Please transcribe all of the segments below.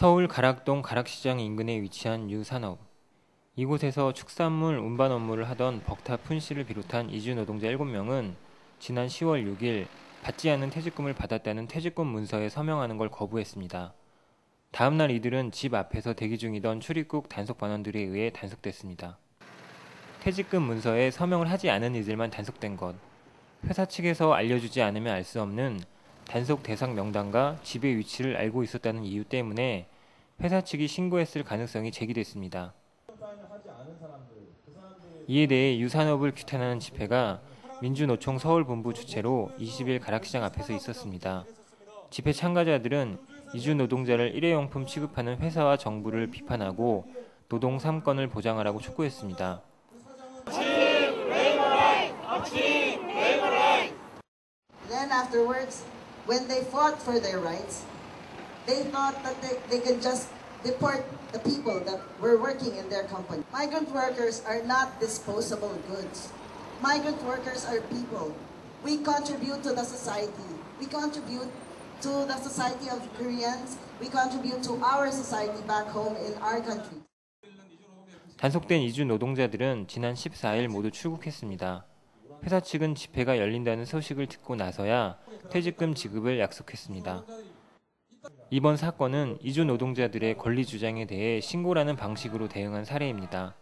서울 가락동 가락시장 인근에 위치한 유산업. 이곳에서 축산물 운반 업무를 하던 벅타 푼 씨를 비롯한 이주 노동자 7명은 지난 10월 6일 받지 않은 퇴직금을 받았다는 퇴직금 문서에 서명하는 걸 거부했습니다. 다음 날 이들은 집 앞에서 대기 중이던 출입국 단속 반원들에 의해 단속됐습니다. 퇴직금 문서에 서명을 하지 않은 이들만 단속된 것. 회사 측에서 알려주지 않으면 알 수 없는 단속 대상 명단과 집의 위치를 알고 있었다는 이유 때문에 회사 측이 신고했을 가능성이 제기됐습니다. 이에 대해 유산업을 규탄하는 집회가 민주노총 서울본부 주최로 20일 가락시장 앞에서 있었습니다. 집회 참가자들은 이주 노동자를 일회용품 취급하는 회사와 정부를 비판하고 노동 3권을 보장하라고 촉구했습니다. They thought that they, they could just deport the people that were working in their company. Migrant workers are not disposable goods. Migrant workers are people. We contribute to the society. We contribute to the society of Koreans. We contribute to our society back home in our country. 단속된 이주 노동자들은 지난 14일 모두 출국했습니다. 회사 측은 집회가 열린다는 소식을 듣고 나서야 퇴직금 지급을 약속했습니다. 이번 사건은 이주 노동자들의 권리 주장에 대해 신고라는 방식으로 대응한 사례입니다.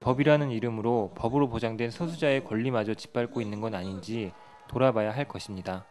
법이라는 이름으로 법으로 보장된 소수자의 권리마저 짓밟고 있는 건 아닌지 돌아봐야 할 것입니다.